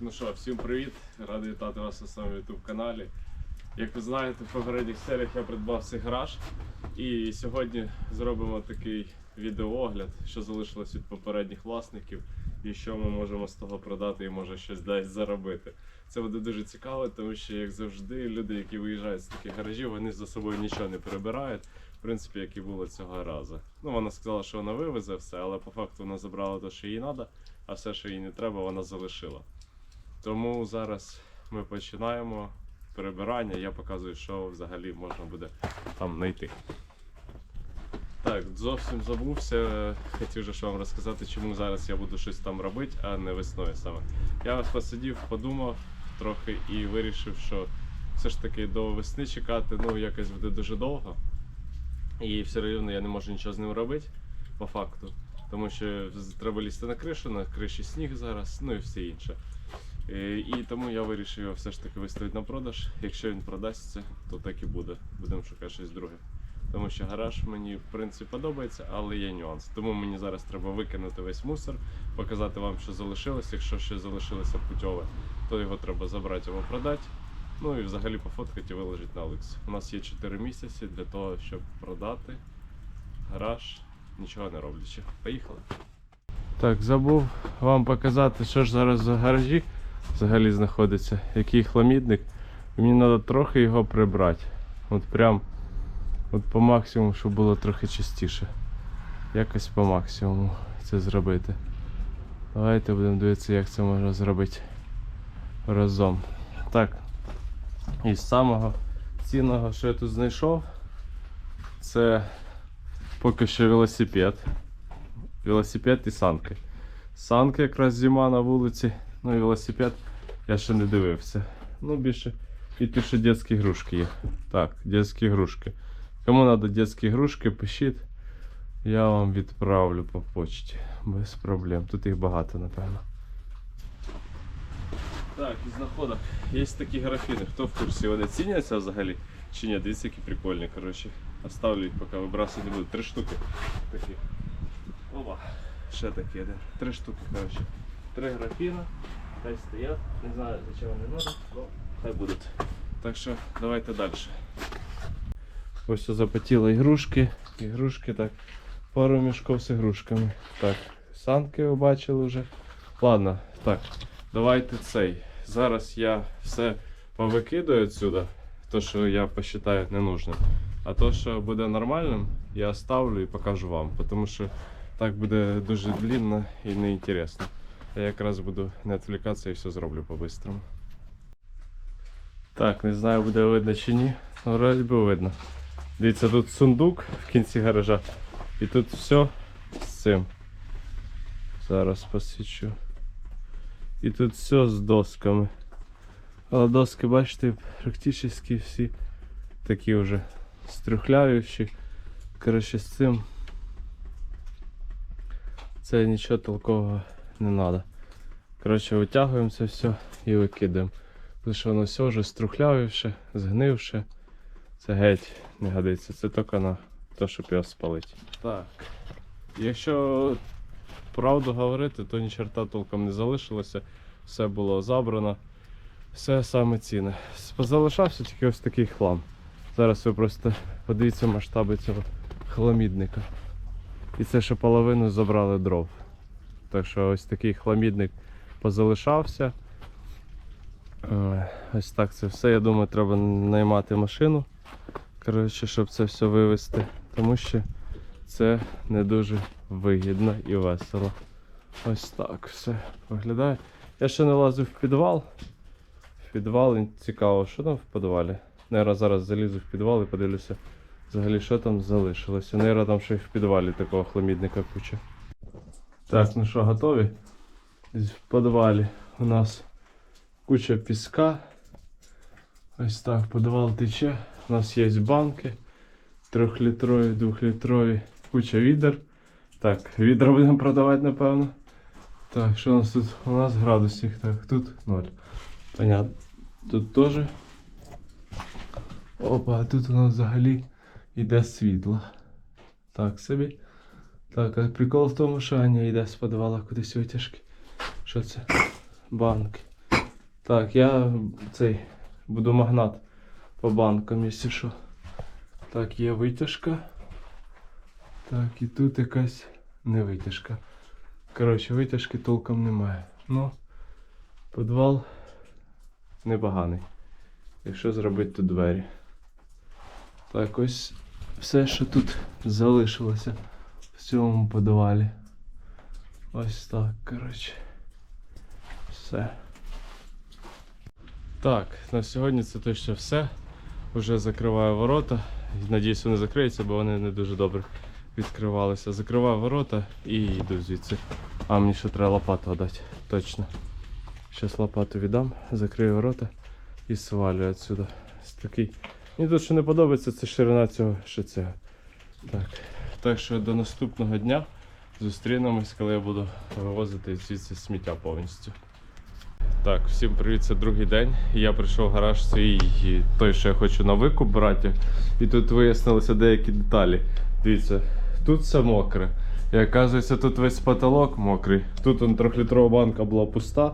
ну що, всім привіт! Радий вітати вас на своєму YouTube каналі. Як ви знаєте, в попередніх серіях я придбав цей гараж. І сьогодні зробимо такий відеоогляд, що залишилось від попередніх власників, і що ми можемо з того продати і може щось десь заробити. Це буде дуже цікаво, тому що, як завжди, люди, які виїжджають з таких гаражів, вони за собою нічого не прибирають. В принципі, як і було цього разу. Ну, вона сказала, що вона вивезе все, але по факту вона забрала те, що їй треба, а все, що їй не треба, вона залишила. Тому зараз ми починаємо прибирання. Я показую, що взагалі можна буде там знайти. Так, зовсім забувся. Хотів же вам розказати, чому зараз я буду щось там робити, а не весною саме. Я вас посидів, подумав трохи і вирішив, що все ж таки до весни чекати ну, якось буде дуже довго. І все рівно я не можу нічого з ним робити, по факту. Тому що треба лізти на кришу, на криші сніг зараз, ну і все інше. Е, І тому я вирішив його все ж таки виставити на продаж. Якщо він продасться, то так і буде. Будемо шукати щось друге. Тому що гараж мені в принципі подобається, але є нюанс. Тому мені зараз треба викинути весь мусор, показати вам, що залишилось. Якщо ще залишилося путьове, то його треба забрати або продати. Ну і взагалі пофоткати і виложити на Оликс. У нас є 4 місяці для того, щоб продати гараж, нічого не роблячи. Поїхали. Так, забув вам показати, що ж зараз за гаражі взагалі знаходиться, який хламідник. Мені треба трохи його прибрати. От прям от по максимуму, щоб було трохи чистіше. Якось по максимуму це зробити. Давайте будемо дивитися, як це можна зробити разом. Так. І з самого цінного, що я тут знайшов, це поки що велосипед. Велосипед і санки. Санки якраз зима на вулиці, ну і велосипед я ще не дивився. Ну, більше і ще дитячі ігрушки є. Так, дитячі ігрушки. Кому треба дитячі ігрушки, пишіть. Я вам відправлю по почті. Без проблем. Тут їх багато, напевно. Так, із знаходок. Є такі графіни. Хто в курсі? Вони ціняться взагалі? Чи ні? Дивіться, які прикольні, коротше. Оставлю їх, поки вибрасувати не буду. Три штуки. Такі. Опа. Ще такі один. Три штуки, коротше. Три графіна. Хай стоять. Не знаю, зачем вони треба, але хай будуть. Так що давайте далі. Ось запотіли ігрушки. Ігрушки так. Пару мішків з ігрушками. Так, санки ви бачили вже. Ладно, так. Давайте цей. Зараз я все повикидаю відсюди, то, що я посчитаю ненужним. А то, що буде нормальним, я оставлю і покажу вам. Тому що так буде дуже длинно і неінтересно. Я якраз буду не відвлікатися і все зроблю по-бистрому. Так, не знаю, буде видно чи ні. Ну, вроді би видно. Дивіться, тут сундук в кінці гаража. І тут все з цим. Зараз посвічу. І тут все з досками. Але доски, бачите, практично всі такі вже стрюхляючі. Коротше, з цим це нічого толкового не треба. Коротше, витягуємо це все і викидаємо. Що воно все вже струхлявівше, згнивше. Це геть не годиться. Це тільки на те, щоб його спалити. Так. Якщо правду говорити, то ні черта толком не залишилося. Все було забрано. Все саме цінне. Залишався тільки ось такий хлам. Зараз ви просто подивіться масштаби цього хламідника. І це ще половину забрали дров. Так що ось такий хламідник позалишався. Е, Ось так це все. Я думаю, треба наймати машину. Коротше, щоб це все вивезти. Тому що це не дуже вигідно і весело. Ось так все виглядає. Я ще не лазив в підвал. В підвал цікаво, що там в підвалі. Наверно, зараз залізу в підвал і подивлюся взагалі, що там залишилося. Наверно, там ще й в підвалі такого хламідника куча. Так, ну що, готові? В підвалі у нас куча піска. Ось так, підвал тече. У нас є банки. Трьохлітрові, двохлітрові, куча відер. Так, відра будемо продавати, напевно. Так, що у нас тут? У нас градусник. Так, тут 0. Понятно. Тут теж. Опа, а тут у нас взагалі йде світло. Так собі. Так, а прикол в тому, що Аня йде з підвала кудись витяжки. Що це? Банки. Так, я цей буду магнат по банкам, якщо що. Так, є витяжка. Так, і тут якась не витяжка. Коротше, витяжки толком немає. Ну, підвал непоганий. Якщо зробити тут двері. Так, ось все, що тут залишилося цьому підвалі. Ось так, коротше. Все. Так, на сьогодні це точно все. Уже закриваю ворота. Надіюсь, вони закриються, бо вони не дуже добре відкривалися. Закриваю ворота і йду звідси. А мені ще треба лопату дати. Точно. Зараз лопату віддам, закрию ворота і свалю відсюди. Ось такий. Мені що не подобається, це ширина цього шицега. Так. Так що до наступного дня зустрінемось, коли я буду вивозити звідси сміття повністю. Так, всім привіт, це другий день. Я прийшов в гараж свій той, що я хочу на викуп брати. І тут вияснилися деякі деталі. Дивіться, тут все мокре. І оказується, тут весь потолок мокрий. Тут он трьохлітрова банка була пуста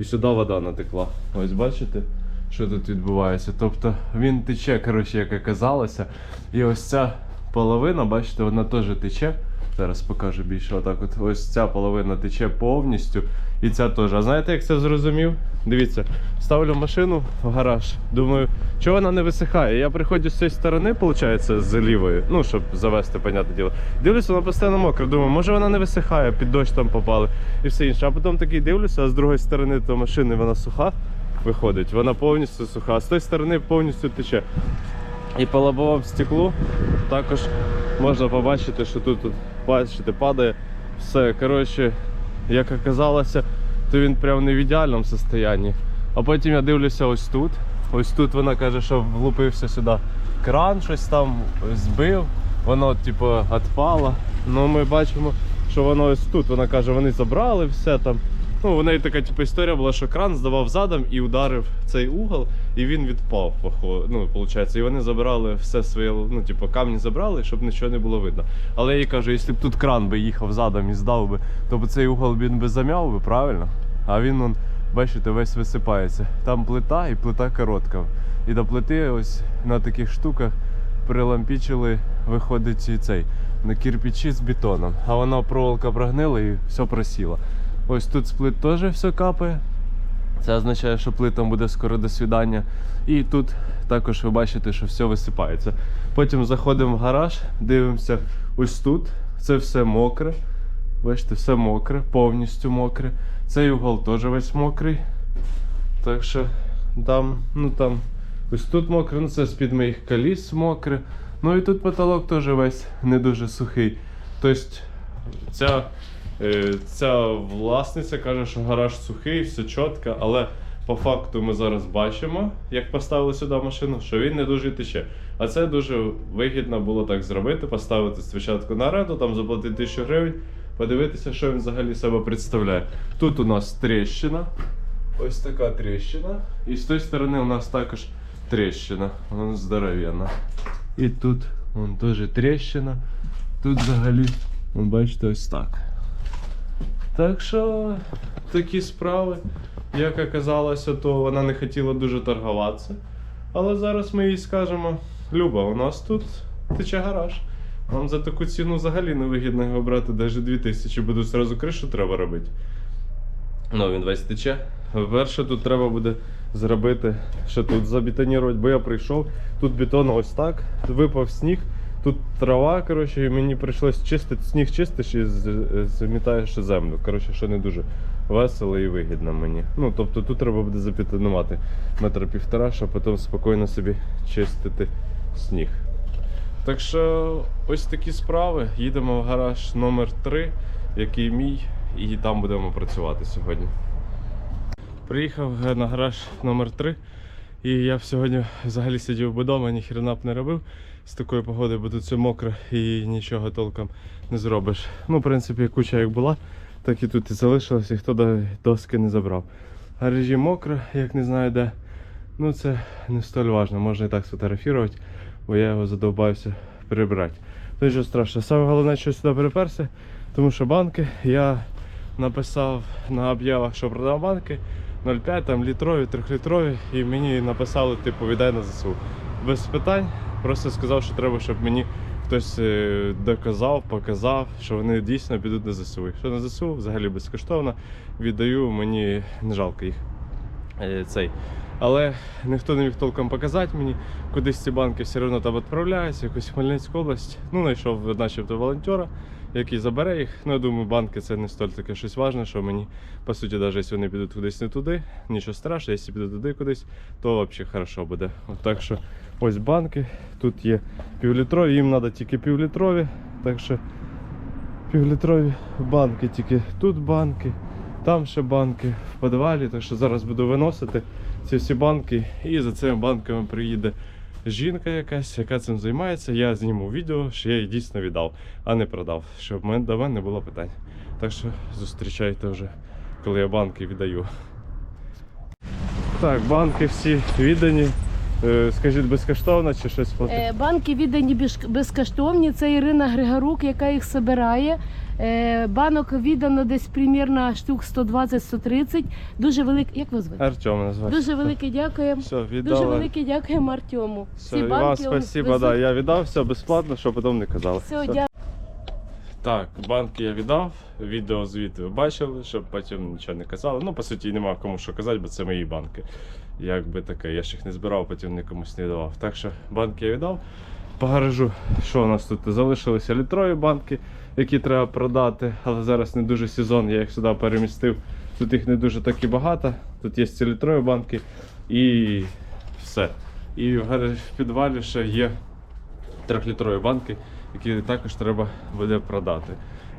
і сюди вода натекла. Ось бачите, що тут відбувається. Тобто він тече, коротше, як оказалося. І ось ця половина, бачите, вона теж тече. Зараз покажу більше отак. От ось ця половина тече повністю. І ця теж. А знаєте, як це зрозумів? Дивіться, ставлю машину в гараж. Думаю, чого вона не висихає? Я приходжу з цієї сторони, виходить, з лівої, ну, щоб завести, понятне діло. Дивлюся, вона постійно мокра. Думаю, може вона не висихає, під дощ там попали і все інше. А потім такий дивлюся, а з другої сторони то машини вона суха виходить. Вона повністю суха, а з тої сторони повністю тече. І по лобовому стеклу також можна побачити, що тут, тут бачите, падає все. Коротше, як оказалося, то він прям не в ідеальному стані. А потім я дивлюся ось тут. Ось тут вона каже, що влупився сюди кран, щось там збив, воно типу відпало. Ну ми бачимо, що воно ось тут. Вона каже, вони забрали все там. Ну, у неї така типу, історія була, що кран здавав задом і ударив цей угол, і він відпав, похо- ну, виходить. І вони забрали все своє, ну, типу, камні забрали, щоб нічого не було видно. Але я їй кажу, якщо б тут кран би їхав задом і здав би, то б цей угол він би зам'яв би, правильно? А він, он, бачите, весь висипається. Там плита і плита коротка. І до плити ось на таких штуках прилампічили, виходить цей на кирпичі з бетоном. А вона проволока прогнила і все просіло. Ось тут з плит теж все капає. Це означає, що плитам буде скоро до свідання. І тут також ви бачите, що все висипається. Потім заходимо в гараж, дивимося ось тут. Це все мокре. Бачите, все мокре, повністю мокре. Цей угол теж весь мокрий. Так що там, ну там, ось тут мокре, ну це з-під моїх коліс мокре. Ну і тут потолок теж весь не дуже сухий. Тобто ця, ця власниця каже, що гараж сухий, все чітко, але по факту ми зараз бачимо, як поставили сюди машину, що він не дуже тече. А це дуже вигідно було так зробити, поставити спочатку на оренду, там заплатити 1000 гривень, подивитися, що він взагалі себе представляє. Тут у нас тріщина. Ось така тріщина. І з тої сторони у нас також тріщина. Вона здоровенна. І тут вон теж тріщина. Тут взагалі, вон, бачите, ось так. Так що такі справи. Як оказалося, то вона не хотіла дуже торгуватися. Але зараз ми їй скажемо: Люба, у нас тут тече гараж. Вам за таку ціну взагалі не вигідно його брати навіть 2000, бо тут зразу кришу треба робити. Ну, він весь тече. Перше тут треба буде зробити, що тут забетонувати, бо я прийшов, тут бетон ось так, випав сніг, тут трава, коротше, і мені прийшлось чистити, сніг чистиш і замітаєш землю. Коротше, що не дуже весело і вигідно мені. Ну, тобто тут треба буде забетонувати метра півтора, щоб потім спокійно собі чистити сніг. Так що ось такі справи. Їдемо в гараж номер 3 який мій, і там будемо працювати сьогодні. Приїхав на гараж номер 3 і я б сьогодні взагалі сидів би вдома, ні хрена б не робив з такою погодою, бо тут все мокро і нічого толком не зробиш. Ну, в принципі, куча як була, так і тут і залишилось, і хто до доски не забрав. Гаражі мокро, як не знаю де. Ну це не столь важно, можна і так сфотографувати, бо я його задовбався прибрати. Нічого страшного. Саме головне, що сюди приперся, тому що банки я написав на об'явах, що продав банки, 0,5, там літрові, трьохлітрові, і мені написали, типу, віддай на ЗСУ. Без питань. Просто сказав, що треба, щоб мені хтось е, доказав, показав, що вони дійсно підуть на ЗСУ. Якщо на ЗСУ взагалі безкоштовно, віддаю, мені не жалко їх. Е, Цей. Але ніхто не міг толком показати мені, кудись ці банки все одно там відправляються, якусь Хмельницьку область. Ну, знайшов начебто волонтера, який забере їх. Ну, я думаю, банки це не столь таке щось важне, що мені, по суті, навіть якщо вони підуть кудись не туди, нічого страшного, якщо підуть туди кудись, то взагалі хорошо буде. От так що ось банки, тут є півлітрові, їм треба тільки півлітрові, так що півлітрові банки, тільки тут банки, там ще банки в підвалі. Так що зараз буду виносити ці всі банки, і за цими банками приїде жінка якась, яка цим займається. Я зніму відео, що я її дійсно віддав, а не продав, щоб до мене не було питань. Так що зустрічайте вже, коли я банки віддаю. Так, банки всі віддані. Е, Скажіть, безкоштовно чи щось платити? Е, Банки віддані безкоштовні. Це Ірина Григорук, яка їх збирає. Е, Банок віддано десь примірно штук 120-130. Дуже велике. Як вас звати? Артем звати. Дуже велике дякуємо. Все, Дуже віддала. велике дякуємо Артему. Все, і вам спасибо, да, я віддав все безплатно, щоб потім не казали. Все, Все. дякую. Так, банки я віддав, відео звідти ви бачили, щоб потім нічого не казали. Ну, по суті, нема кому що казати, бо це мої банки. Якби таке, я ж їх не збирав, потім нікомусь не давав. Так що банки я віддав. По гаражу, що у нас тут? Залишилися літрові банки, які треба продати, але зараз не дуже сезон, я їх сюди перемістив. Тут їх не дуже так і багато. Тут є ці літрові банки і все. І в в підвалі ще є трьохлітрові банки, які також треба буде продати.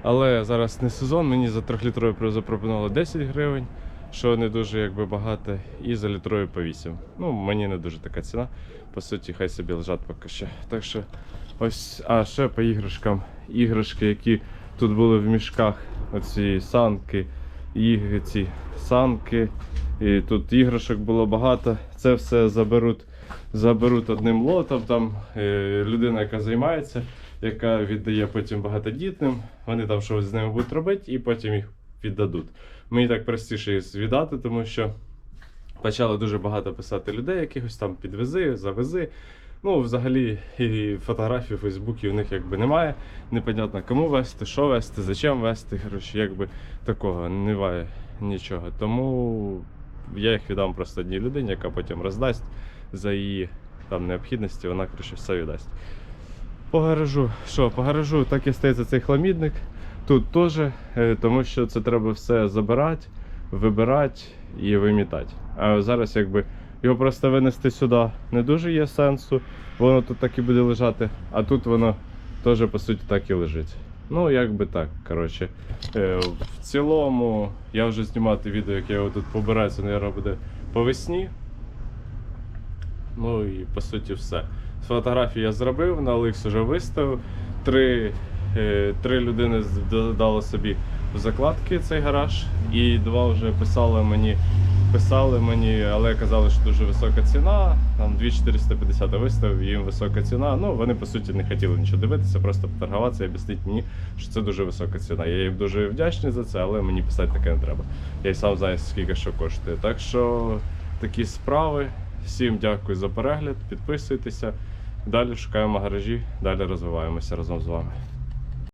Але зараз не сезон, мені за трьохлітрові запропонували 10 гривень, що не дуже якби багато, і за літрові по 8. Ну, мені не дуже така ціна. По суті, хай собі лежать поки що. Так що ось, а ще по іграшкам. Іграшки, які тут були в мішках, оці санки, і ці санки. І тут іграшок було багато. Це все заберуть заберуть одним лотом. Там е, людина, яка займається, яка віддає потім багатодітним. Вони там щось з ними будуть робити і потім їх віддадуть. Мені так простіше їх віддати, тому що почали дуже багато писати людей, якихось там підвези, завези. Ну, взагалі, і фотографій у Фейсбуці у них якби немає. Непонятно, кому вести, що вести, зачем вести. Коротше, якби такого немає нічого. Тому я їх віддам просто одній людині, яка потім роздасть за її там необхідності, вона коротше, все віддасть. По гаражу, що, по гаражу так і стається цей хламідник. Тут теж, е, тому що це треба все забирати, вибирати і вимітати. А зараз якби його просто винести сюди не дуже є сенсу, воно тут так і буде лежати, а тут воно теж по суті так і лежить. Ну, якби так, коротше. Е, В цілому, я вже знімати відео, як я його тут побираю, це, мабуть, буде по весні. Ну і по суті все. Фотографії я зробив, на Оликс вже виставив. Три, е, три людини з- додали собі в закладки цей гараж, і два вже писали мені, писали мені, але казали, що дуже висока ціна. Там 2450 я виставив, їм висока ціна. Ну, вони по суті не хотіли нічого дивитися, просто поторгуватися і об'яснити мені, що це дуже висока ціна. Я їм дуже вдячний за це, але мені писати таке не треба. Я й сам знаю, скільки що коштує. Так що такі справи. Всім дякую за перегляд, підписуйтеся. Далі шукаємо гаражі, далі розвиваємося разом з вами.